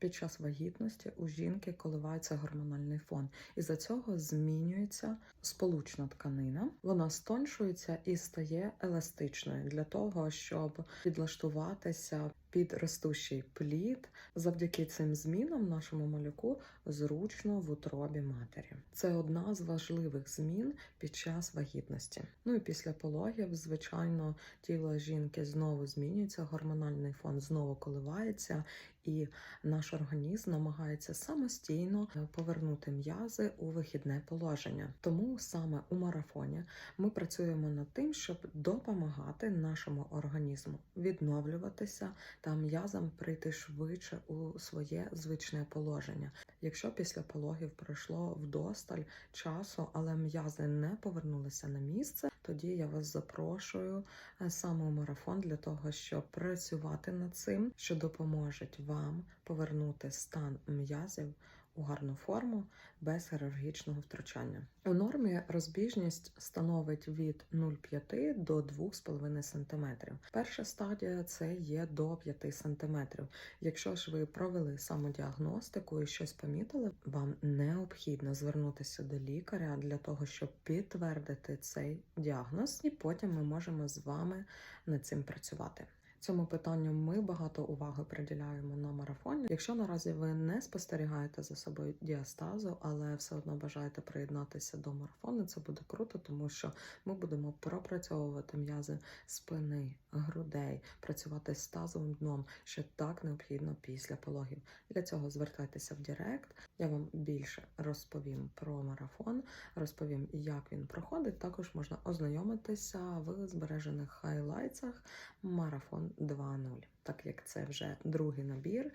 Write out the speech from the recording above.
Під час вагітності у жінки коливається гормональний фон, і за цього змінюється сполучна тканина. Вона стоншується і стає еластичною для того, щоб підлаштуватися під ростущий плід. Завдяки цим змінам нашому малюку зручно в утробі матері. Це одна з важливих змін під час вагітності. Ну і після пологів, звичайно, тіло жінки знову змінюється, гормональний фон знову коливається, і наш організм намагається самостійно повернути м'язи у вихідне положення. Тому саме у марафоні ми працюємо над тим, щоб допомагати нашому організму відновлюватися та м'язам прийти швидше у своє звичне положення. Якщо після пологів пройшло вдосталь часу, але м'язи не повернулися на місце, тоді я вас запрошую е, саме у марафон для того, щоб працювати над цим, що допоможе вам повернути стан м'язів у гарну форму без хірургічного втручання. У нормі розбіжність становить від 0,5 до 2,5 см. Перша стадія це є до 5 см. Якщо ж ви провели самодіагностику і щось помітили, вам необхідно звернутися до лікаря для того, щоб підтвердити цей діагноз, і потім ми можемо з вами над цим працювати. Цьому питанню ми багато уваги приділяємо на марафоні. Якщо наразі ви не спостерігаєте за собою діастазу, але все одно бажаєте приєднатися до марафону, це буде круто, тому що ми будемо пропрацьовувати м'язи спини, грудей, працювати з тазовим дном, що так необхідно після пологів. Для цього звертайтеся в Директ. Я вам більше розповім про марафон, розповім, як він проходить. Також можна ознайомитися в збережених хайлайтсах марафон 2.0, так як це вже другий набір.